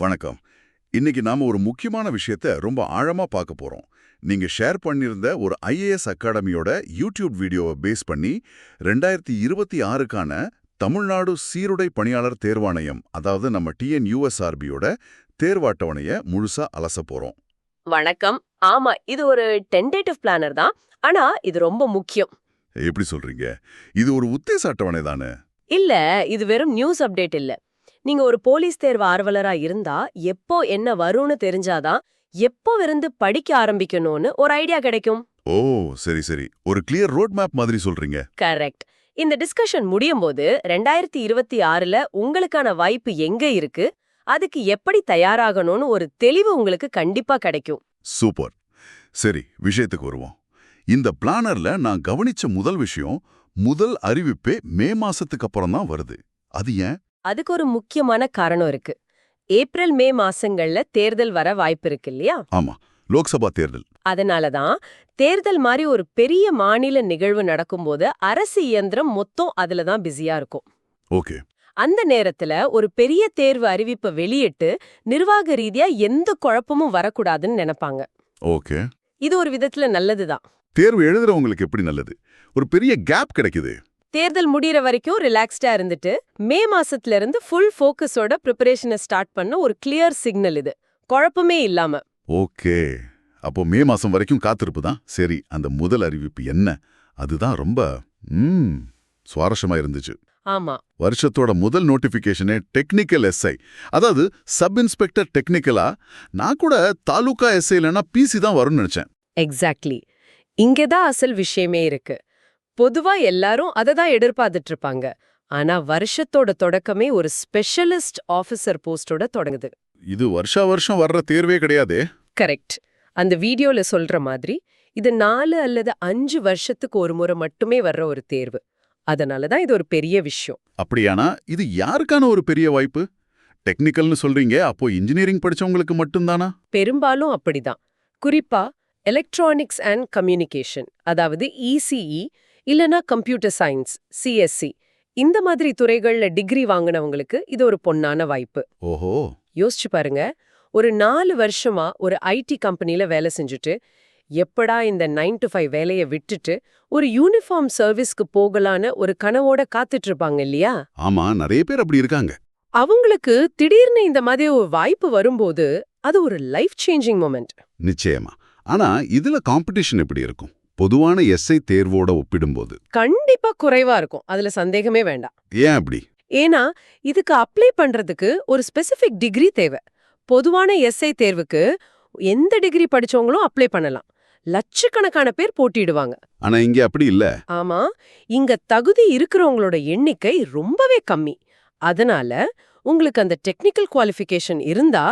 வணக்கம். இன்னைக்கு நாம ஒரு முக்கியமான விஷயத்த ரொம்ப ஆழமா பார்க்க போறோம். நீங்க ஷேர் பண்ணியிருந்த ஒரு ஐஏஎஸ் அகாடமியோட யூடியூப் வீடியோவை பேஸ் பண்ணி ரெண்டாயிரத்தி இருபத்தி ஆறுக்கான தமிழ்நாடு சீருடை பணியாளர் தேர்வாணையம் அதாவது நம்ம டிஎன்யூஎஸ்ஆர்பியோட தேர்வாட்டவணைய முழுசா அலச போறோம். வணக்கம். ஆமா இது ஒரு டென்டேட்டிவ் பிளானர் தான். ஆனா இது ரொம்ப முக்கியம். எப்படி சொல்றீங்க? இது ஒரு உத்தேச அட்டவணை தானே? இல்ல இது வெறும் நியூஸ் அப்டேட் இல்ல. நீங்க ஒரு போலீஸ் தேர்வு ஆர்வலரா இருந்தா எப்போ என்ன வரும்னு தெரிஞ்சாதான் எப்போ இருந்து படிக்க ஆரம்பிக்கணும்னு ஒரு ஐடியா கிடைக்கும். ஓ சரி சரி. ஒரு கிளியர் ரோட் மேப் மாதிரி சொல்றீங்க. கரெக்ட். இந்த டிஸ்கஷன் முடியும் போது ரெண்டாயிரத்தி இருபத்தி ஆறுல உங்களுக்கான வாய்ப்பு எங்க இருக்கு? அதுக்கு எப்படி தயாராகணும்னு ஒரு தெளிவு உங்களுக்கு கண்டிப்பா கிடைக்கும். சூப்பர். சரி விஷயத்துக்கு வருவோம். இந்த பிளானர்ல நான் கவனிச்ச முதல் விஷயம் முதல் அறிவிப்பே மே மாசத்துக்கு அப்புறம் தான் வருது. அது ஏன்? அதுக்கு ஒரு முக்கியமான காரணம் இருக்கு. ஏப்ரல் மே மாசங்கள்ல தேர்தல் வர வாய்ப்பு இருக்கு இல்லையா? ஆமா. லோக்சபா தேர்தல். அதனாலதான் தேர்தல் மாதிரி ஒரு பெரிய மாநில நிகழ்வு நடக்கும்போது அரசு இயந்திரம் மொத்தம் அதுல தான் பிஸியா இருக்கும். ஓகே. அந்த நேரத்துல ஒரு பெரிய தேர்வு அறிவிப்பை வெளியிட்டு நிர்வாக ரீதியா எந்த குழப்பமும் வரக்கூடாதுன்னு நினைப்பாங்க. ஓகே. இது ஒரு விதத்துல நல்லதுதான் தேர்வு எழுதுறவங்களுக்கு எப்படி நல்லது? ஒரு பெரிய கேப் கிடைக்குது. தேர்தல் முடியற வரைக்கும் ரிலாக்ஸ்டா இருந்துட்டு மே மாசத்துல இருந்து ஃபுல் ஃபோக்கஸோட ப்ரிப்பரேஷனை ஸ்டார்ட் பண்ண ஒரு கிளியர் சிக்னல் இது. குழப்பமே இல்லாம. ஓகே. அப்போ மே மாசம் வரைக்கும் காத்திருப்பு தான். சரி அந்த முதல் அறிவிப்பு என்ன? அதுதான் ரொம்ப சுவாரஸ்யமா இருந்துச்சு. ஆமா. வருஷத்தோட முதல் நோட்டிபிகேஷனே டெக்னிக்கல் எஸ்ஐ அதாவது சப் இன்ஸ்பெக்டர் டெக்னிக்கலா நான் கூட தாலுகா எஸ்ஐ இல்லைன்னா பிசி தான் வரும்னு நினைச்சேன். எக்ஸாக்ட்லி இங்கதான் அசல் விஷயமே இருக்கு. பொதுவா எல்லாரும் அதை தான் எதிர்பார்த்துட்டு இருப்பாங்க ஆனா வருஷத்தோட தொடக்கமே ஒரு ஸ்பெஷலிஸ்ட் ஆபீசர் போஸ்டோட தொடங்குது. இது வருஷா வருஷம் வர்ற தேர்வே கிடையாதே? கரெக்ட். அந்த வீடியோல சொல்ற மாதிரி இது நாலு அல்லது அஞ்சு வருஷத்துக்கு ஒரு முறை மட்டுமே வர்ற ஒரு தேர்வு. அதனால தான் இது ஒரு பெரிய விஷயம். அப்படியானா இது யாருக்கான ஒரு பெரிய வாய்ப்பு? டெக்னிக்கல்னு சொல்றீங்க அப்போ இன்ஜினியரிங் படிச்சவங்களுக்கு மட்டும்தானா? பெரும்பாலும் அப்படிதான். குறிப்பா எலக்ட்ரானிக்ஸ் அண்ட் கம்யூனிகேஷன் அதாவது இசிஇ இல்லனா கம்ப்யூட்டர் சயின்ஸ் சிஎஸ்சி இந்த மாதிரி துறைகள்ல டிகிரி வாங்கினவங்களுக்கு இது ஒரு பொன்னான வாய்ப்பு. ஓஹோ. யோசிச்சு பாருங்க ஒரு நாலு வருஷமா ஒரு ஐடி கம்பெனில வேலை செஞ்சுட்டு எப்படா இந்த நைன் டு ஃபைவ் வேலையை விட்டுட்டு ஒரு யூனிஃபார்ம் சர்வீஸ்க்கு போகலான்னு ஒரு கனவோட காத்துட்டு இருப்பாங்க இல்லையா? ஆமா நிறைய பேர் அப்படி இருக்காங்க. அவங்களுக்கு திடீர்னு இந்த மாதிரி ஒரு வாய்ப்பு வரும்போது அது ஒரு லைஃப் சேஞ்சிங் மொமெண்ட் நிச்சயமா. ஆனா இதுல காம்படிஷன் எப்படி இருக்கும்? பொதுவான எஸ்ஐ தேர்வோட ஒப்பிடும்போது. கண்டிப்பா குறைவா இருக்கும். அதுல சந்தேகமே வேண்டாம். ஏன் அப்படி? ஏன்னா இதுக்கு அப்ளை பண்றதுக்கு ஒரு ஸ்பெசிபிக் டிகிரி தேவை. பொதுவான எஸ்ஐ தேர்வுக்கு எந்த டிகிரி படிச்சவங்களும் அப்ளை பண்ணலாம். லட்சக்கணக்கான பேர் போட்டியிடுவாங்க. ஆனா இங்க அப்படி இல்ல. ஆமா இங்க தகுதி இருக்கிறவங்களோட எண்ணிக்கை ரொம்பவே கம்மி. அதனால உங்களுக்கு அந்த டெக்னிக்கல் குவாலிஃபிகேஷன் இருந்தா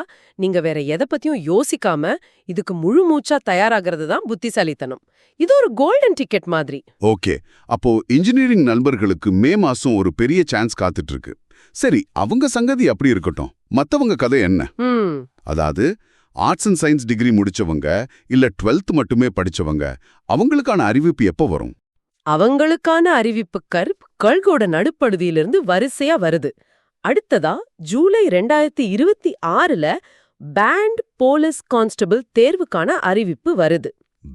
நீங்க வேற எதை பத்தியும் யோசிக்காம இதுக்கு முழு மூச்சா தயாராகிறது தான் புத்திசாலித்தனம். இது ஒரு கோல்டன் டிக்கெட் மாதிரி. ஓகே. அப்போ இன்ஜினியரிங் நண்பர்களுக்கு மே மாசம் ஒரு பெரிய சான்ஸ் காத்துட்டு இருக்கு சரி அவங்க சங்கதி அப்படி இருக்கட்டும். மத்தவங்க கதை என்ன? அதாவது ஆர்ட்ஸ் அண்ட் சயின்ஸ் டிகிரி முடிச்சவங்க இல்ல 12th மட்டுமே படிச்சவங்க அவங்களுக்கான அறிவிப்பு எப்போ வரும்? அவங்களுக்கான அறிவிப்பு கருப் கல்கோட நடுப்படுதியிலிருந்து வரிசையா வருது. அடுத்ததா ஜூலை ரெண்டாயிரத்தி இருபத்தி ஆறுல பேண்ட் போலீஸ் கான்ஸ்டபிள் தேர்வுக்கான அறிவிப்பு வருது.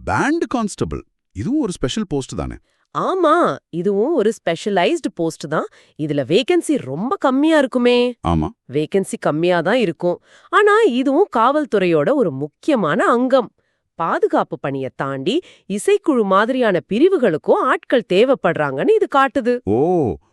Band constable? இதுவும் ஒரு ஸ்பெஷல் போஸ்ட் தானே? ஆமா இதுவும் ஒரு ஸ்பெஷலைஸ்டு போஸ்ட் தான். இதுல வேகன்சி ரொம்ப கம்மியா இருக்குமே. ஆமா. வேகன்சி கம்மியா தான் இருக்கும். ஆனா இதுவும் காவல்துறையோட ஒரு முக்கியமான அங்கம். பாதுகாப்பு பணியை தாண்டி இசைக்குழு மாதிரியான பிரிவுகளுக்கும் ஆட்கள் தேவைப்படுறாங்கன்னு இது காட்டுது. ஓ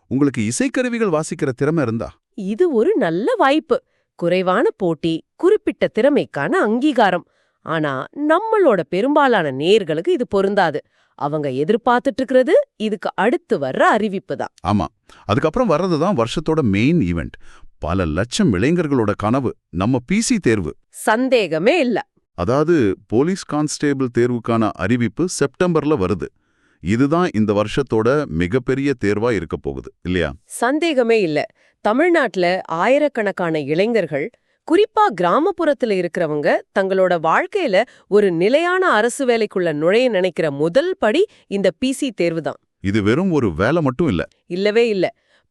உங்களுக்கு இசைக்கருவிகள் வாசிக்கிற திறமை இருந்தா? இது ஒரு நல்ல வாய்ப்பு. குறைவான போட்டி குறிப்பிட்ட திறமைக்கான அங்கீகாரம். ஆனா நம்மளோட பெரும்பாலான நேர்களுக்கு இது பொருந்தாது. அவங்க எதிர்பார்த்துட்டு இருக்கிறது இதுக்கு அடுத்து வர்ற அறிவிப்பு தான். ஆமா. அதுக்கப்புறம் வர்றது தான் வருஷத்தோட மெயின் ஈவெண்ட் பல லட்சம் இளைஞர்களோட கனவு நம்ம பிசி தேர்வு. சந்தேகமே இல்ல. அதாவது போலீஸ் கான்ஸ்டேபிள் தேர்வுக்கான அறிவிப்பு செப்டம்பர்ல வருது. இதுதான் இந்த வருஷத்தோட மிகப்பெரிய தேர்வா இருக்க போகுது இல்லையா? சந்தேகமே இல்ல. தமிழ்நாட்டுல ஆயிரக்கணக்கான இளைஞர்கள் குறிப்பா கிராமப்புறத்துல இருக்கிறவங்க தங்களோட வாழ்க்கையில ஒரு நிலையான அரசு வேலைக்குள்ள நுழைய நினைக்கிற முதல் படி இந்த பிசி தேர்வு தான். இது வெறும் ஒரு வேலை மட்டும் இல்ல. இல்லவே இல்ல.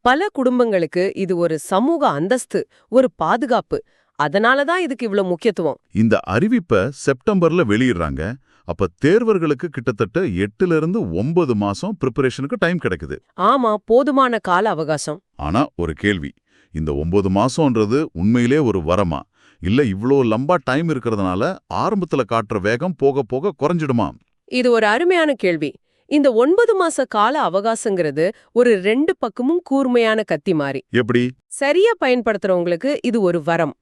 பல குடும்பங்களுக்கு இது ஒரு சமூக அந்தஸ்து ஒரு பாதுகாப்பு அதனால தான் இதுக்கு இவ்ளோ முக்கியத்துவம். இந்த அறிவிப்பை செப்டம்பர்ல வெளியிடுறாங்க. அப்ப தேர்வர்களுக்கு கிட்டத்தட்ட எட்டுல இருந்து ஒன்பது மாசம் ப்ரிப்பரேஷனுக்கு டைம் கிடைக்குது. ஆமா போதுமான கால அவகாசம். ஆனா ஒரு கேள்வி. இந்த ஒன்பது மாசம்ன்றது உண்மையிலே ஒரு வரமா? இல்ல இவ்ளோ லம்பா டைம் இருக்கிறதுனால ஆரம்பத்துல காட்டுற வேகம் போக போக குறைஞ்சிடுமா? இது ஒரு அருமையான கேள்வி. இந்த ஒன்பது மாச கால அவகாசங்கிறது ஒரு ரெண்டு பக்கமும் கூர்மையான கத்தி மாதிரி எப்படி? சரியா பயன்படுத்துறவங்களுக்கு இது ஒரு வரம்.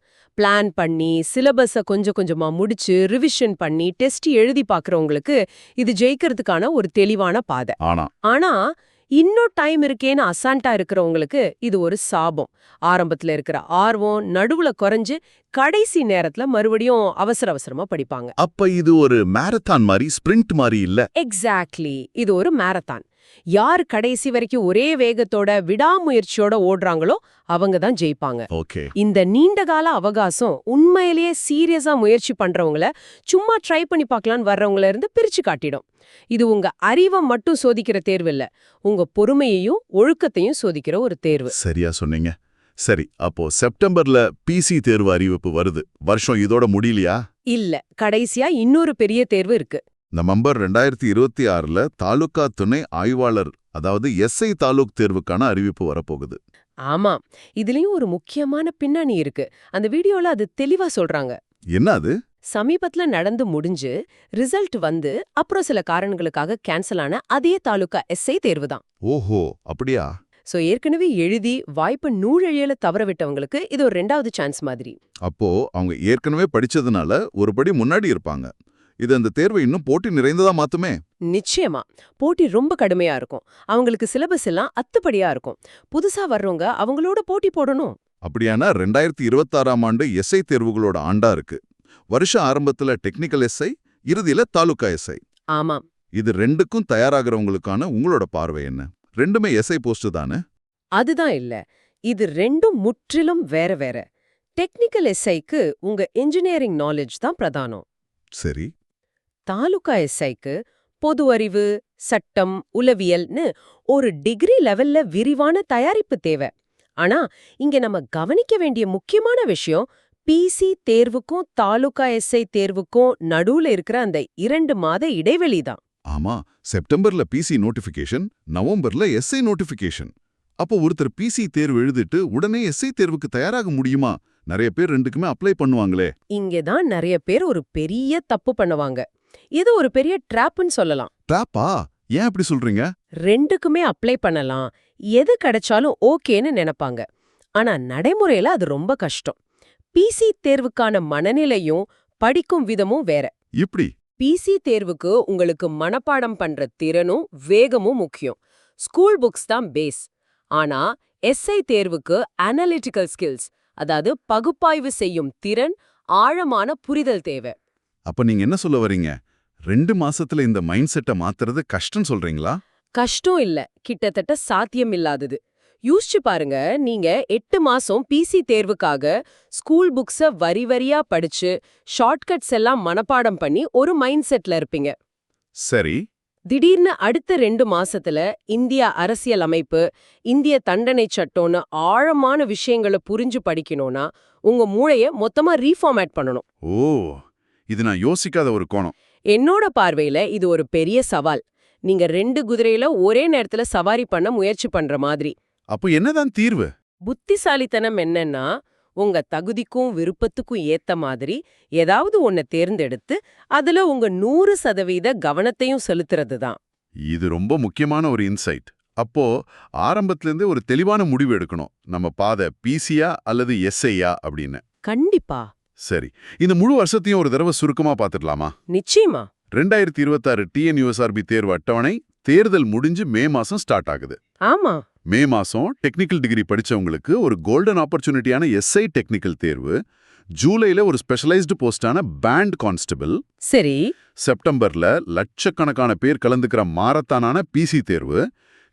பிளான் பண்ணி சிலபஸ கொஞ்சம் கொஞ்சமா முடிச்சு ரிவிஷன் பண்ணி டெஸ்ட் எழுதி பார்க்கறவங்களுக்கு இது ஜெயிக்கிறதுக்கான ஒரு தெளிவான பாதை. ஆனா. ஆனா இன்னும் டைம் இருக்கேன்னு அசால்ட்டா இருக்கிறவங்களுக்கு இது ஒரு சாபம். ஆரம்பத்துல இருக்கிற ஆர்வம் நடுவுல குறைஞ்சு கடைசி நேரத்துல மறுபடியும் அவசர அவசரமா படிப்பாங்க. அப்ப இது ஒரு மேரத்தான் மாதிரி ஸ்பிரிண்ட் மாதிரி இல்ல? எக்ஸாக்ட்லி இது ஒரு மேரத்தான் யார் கடைசி வரைக்கும் ஒரே வேகத்தோட விடாமுயற்சியோட ஓடுறாங்களோ அவங்க தான் ஜெயிப்பாங்க. ஓகே. இந்த நீண்டகால அவகாசம் உண்மையிலேயே சீரியஸா முயற்சி பண்றவங்கள சும்மா ட்ரை பண்ணி பார்க்கலான்னு வர்றவங்கள இருந்து பிரிச்சு காட்டிடும். இது உங்க அறிவை மட்டும் சோதிக்கிற தேர்வு இல்ல உங்க பொறுமையையும் ஒழுக்கத்தையும் சோதிக்கிற ஒரு தேர்வு. சரியா சொன்னீங்க. சரி அப்போ செப்டம்பர்ல பிசி தேர்வு அறிவிப்பு வருது. வருஷம் இதோட முடியலையா? இல்ல கடைசியா இன்னொரு பெரிய தேர்வு இருக்கு. நவம்பர் ரெண்டாயிரத்தி இருபத்தி ஆறுல தாலுகா துணை ஆய்வாளர் அதாவது எஸ்ஐ தாலுக் தேர்வுக்கான அறிவிப்பு வரப்போகுது. ஆமா இதுலயும் ஒரு முக்கியமான பின்னணி இருக்கு. அந்த வீடியோல அது தெளிவா சொல்றாங்க. என்ன அது? சமீபத்துல நடந்து முடிஞ்சு ரிசல்ட் வந்து அப்புறம் சில காரணங்களுக்காக கேன்சல் ஆன அதே தாலுகா எஸ்ஐ தேர்வு தான் ஓஹோ அப்படியா? சோ ஏற்கனவே எழுதி வாய்ப்பு நூழழியல தவற விட்டவங்களுக்கு இது ஒரு ரெண்டாவது சான்ஸ் மாதிரி. அப்போ அவங்க ஏற்கனவே படிச்சதுனால ஒரு படி முன்னாடி இருப்பாங்க. இது அந்த தேர்வை இன்னும் போட்டி நிறைந்ததா மாத்துமே? நிச்சயமா. போட்டி ரொம்ப கடுமையா இருக்கும். அவங்களுக்கு சிலபஸ் எல்லாம் அத்துப்படியா இருக்கும். புதுசா வர்றவங்க அவங்களோட போட்டி போடணும். அப்படியானா ரெண்டாயிரத்தி இருபத்தாறாம் ஆண்டு எஸ்ஐ தேர்வுகளோட ஆண்டா இருக்கு. வருஷ ஆரம்பத்துல டெக்னிக்கல் எஸ்ஐ இறுதியில தாலுகா எஸ்ஐ ஆமாம். இது ரெண்டுக்கும் தயாராகிறவங்களுக்கான உங்களோட பார்வை என்ன? ரெண்டுமே எஸ்ஐ போஸ்ட் தானே? அதுதான் இல்ல. இது ரெண்டும் முற்றிலும் வேற வேற. டெக்னிக்கல் எஸ்ஐக்கு உங்க இன்ஜினியரிங் நாலேஜ் தான் பிரதானம். சரி. தாலுகா எஸ்ஐக்கு பொது அறிவு சட்டம் உளவியல்னு ஒரு டிகிரி லெவல்ல விரிவான தயாரிப்பு தேவை. ஆனா இங்க நம்ம கவனிக்க வேண்டிய முக்கியமான விஷயம் பிசி தேர்வுக்கும் தாலுகா எஸ்ஐ தேர்வுக்கும் நடுவுல இருக்கிற அந்த இரண்டு மாத இடைவெளி தான். ஆமா செப்டம்பர்ல பிசி நோட்டிபிகேஷன் நவம்பர்ல எஸ்ஐ நோட்டிபிகேஷன் அப்போ ஒருத்தர் பிசி தேர்வு எழுதிட்டு உடனே எஸ்ஐ தேர்வுக்கு தயாராக முடியுமா? நிறைய பேர் ரெண்டுக்குமே அப்ளை பண்ணுவாங்களே. இங்க தான் நிறைய பேர் ஒரு பெரிய தப்பு பண்ணுவாங்க. இது ஒரு பெரிய ட்ராப்னு சொல்லலாம். ட்ராப்பா? ஏன் அப்படி சொல்றீங்க? ரெண்டுக்குமே அப்ளை பண்ணலாம். எது கிடைச்சாலும் ஓகேன்னு நினைப்பாங்க. ஆனா நடைமுறையில அது ரொம்ப கஷ்டம். பிசி தேர்வுக்கான மனநிலையும் படிக்கும் விதமும் வேற. இப்படி? பிசி தேர்வுக்கு உங்களுக்கு மனப்பாடம் பண்ற திறனும் வேகமும் முக்கியம். ஸ்கூல் புக்ஸ் தான் பேஸ். ஆனா எஸ்ஐ தேர்வுக்கு அனலிட்டிக்கல் ஸ்கில்ஸ் அதாவது பகுப்பாய்வு செய்யும் திறன் ஆழமான புரிதல் தேவை. அப்ப நீங்க என்ன சொல்ல வரீங்க ரெண்டு மாசத்துல இந்த மைண்ட் செட்டை மாத்துறது கஷ்டம் சொல்றீங்களா? கஷ்டம் இல்ல. கிட்டத்தட்ட சாத்தியம் இல்லாதது. யோசிச்சு பாருங்க நீங்க எட்டு மாசம் பிசி தேர்வுக்காக ஸ்கூல் புக்ஸ வரி வரியா படிச்சு ஷார்ட்கட்ஸ் எல்லாம் மனப்பாடம் பண்ணி ஒரு மைண்ட் செட்ல இருப்பீங்க. சரி. திடீர்னு அடுத்த ரெண்டு மாசத்துல இந்திய அரசியல் அமைப்பு இந்திய தண்டனை சட்டம்னு ஆழமான விஷயங்களை புரிஞ்சு படிக்கணும்னா உங்க மூளைய மொத்தமா ரீஃபார்மேட் பண்ணணும். ஓ. இது நான் யோசிக்காத ஒரு கோணம். என்னோட பார்வையில இது ஒரு பெரிய சவால். நீங்க ரெண்டு குதிரையில ஒரே நேரத்துல சவாரி பண்ண முயற்சி பண்ற மாதிரி. அப்போ என்னதான் தீர்வு? புத்திசாலித்தனம் என்னன்னா உங்க தகுதிக்கும் விருப்பத்துக்கும் ஏத்த மாதிரி ஏதாவது ஒன்ன தேர்ந்தெடுத்து அதுல உங்க நூறு சதவீத கவனத்தையும் செலுத்துறது தான் இது ரொம்ப முக்கியமான ஒரு இன்சைட். அப்போ ஆரம்பத்திலேருந்தே ஒரு தெளிவான முடிவு எடுக்கணும். நம்ம பாதை பிசியா அல்லது எஸ்ஐயா அப்படின்னு. கண்டிப்பா. சரி இந்த முழு வருஷத்தையும் ஒரு தடவை சுருக்கமா பார்த்துடலாமா? நிச்சயமா. ரெண்டாயிரத்தி இருபத்தாறு டிஎன்யூஎஸ்ஆர்பி தேர்வு அட்டவணை தேர்தல் முடிஞ்சு மே மாசம் ஸ்டார்ட் ஆகுது. ஆமா. மே மாசம் டெக்னிக்கல் டிகிரி படிச்சவங்களுக்கு ஒரு கோல்டன் ஆப்பர்ச்சுனிட்டியான எஸ்ஐ டெக்னிக்கல் தேர்வு ஜூலைல ஒரு ஸ்பெஷலைஸ்டு போஸ்டான பேண்ட் கான்ஸ்டபிள் சரி. செப்டம்பர்ல லட்சக்கணக்கான பேர் கலந்துக்கிற மாரத்தானான பிசி தேர்வு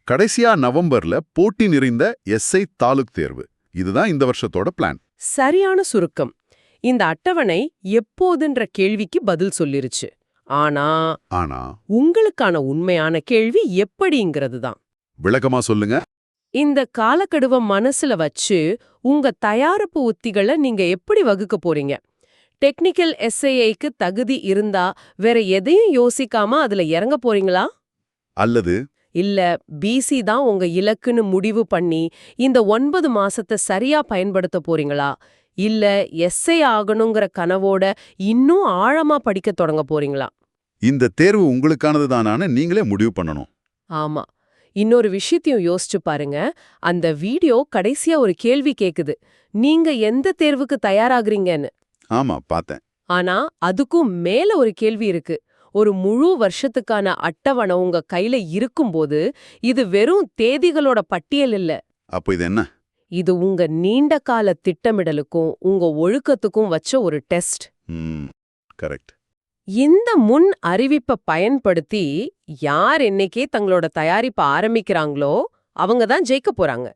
கடைசியா நவம்பர்ல போட்டி நிறைந்த எஸ்ஐ தாலுக் தேர்வு. இதுதான் இந்த வருஷத்தோட பிளான். சரியான சுருக்கம். இந்த அட்டவணை எப்போதுன்ற கேள்விக்கு பதில் சொல்லிருச்சு. ஆனா ஆனா உங்களுக்கான உண்மையான கேள்வி எப்படிங்கிறது தான். விளக்கமா சொல்லுங்க. இந்த காலக்கெடுவ மனசுல வச்சு உங்க தயாரிப்பு உத்திகளை நீங்க எப்படி வகுக்க போறீங்க? டெக்னிக்கல் எஸ்ஐஐக்கு தகுதி இருந்தா வேற எதையும் யோசிக்காம அதுல இறங்க போறீங்களா? அல்லது? இல்ல பிசி தான் உங்க இலக்குன்னு முடிவு பண்ணி இந்த ஒன்பது மாசத்தை சரியா பயன்படுத்த போறீங்களா? இல்ல எஸ்ஐ ஆகணுங்கிற கனவோட இன்னும் ஆழமா படிக்க தொடங்க போறீங்களா? இந்த தேர்வு உங்களுக்கானது தானான்னு நீங்களே முடிவு பண்ணணும். ஆமா. இன்னொரு விஷயத்தையும் யோசிச்சு பாருங்க. அந்த வீடியோ கடைசியா ஒரு கேள்வி கேக்குது. நீங்க எந்த தேர்வுக்கு தயாராகுறீங்கன்னு? ஆமா பார்த்தேன் ஆனா அதுக்கும் மேல ஒரு கேள்வி இருக்கு. ஒரு முழு வருஷத்துக்கான அட்டவணை உங்க கையில இருக்கும்போது இது வெறும் தேதிகளோட பட்டியல் இல்ல. அப்போ இது என்ன? இது உங்க நீண்ட கால திட்டமிடலுக்கும் உங்க ஒழுக்கத்துக்கும் வச்ச ஒரு டெஸ்ட். கரெக்ட். இந்த முன் அறிவிப்பை பயன்படுத்தி யார் என்னைக்கே தங்களோட தயாரிப்பை ஆரம்பிக்கிறாங்களோ அவங்க தான் ஜெயிக்க போறாங்க.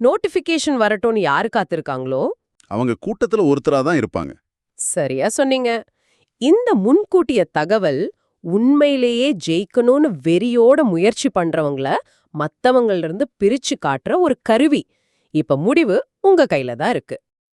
நோட்டிஃபிகேஷன் வரட்டும்னு யாரு காத்திருக்காங்களோ? அவங்க கூட்டத்துல ஒருத்தரா தான் இருப்பாங்க. சரியா சொன்னீங்க. இந்த முன்கூட்டிய தகவல் உண்மையிலேயே ஜெயிக்கணும்னு வெறியோட முயற்சி பண்றவங்கள மத்தவங்கள்ல இருந்து பிரிச்சு காட்டுற ஒரு கருவி. இப்ப முடிவு உங்க கையில தான் இருக்கு.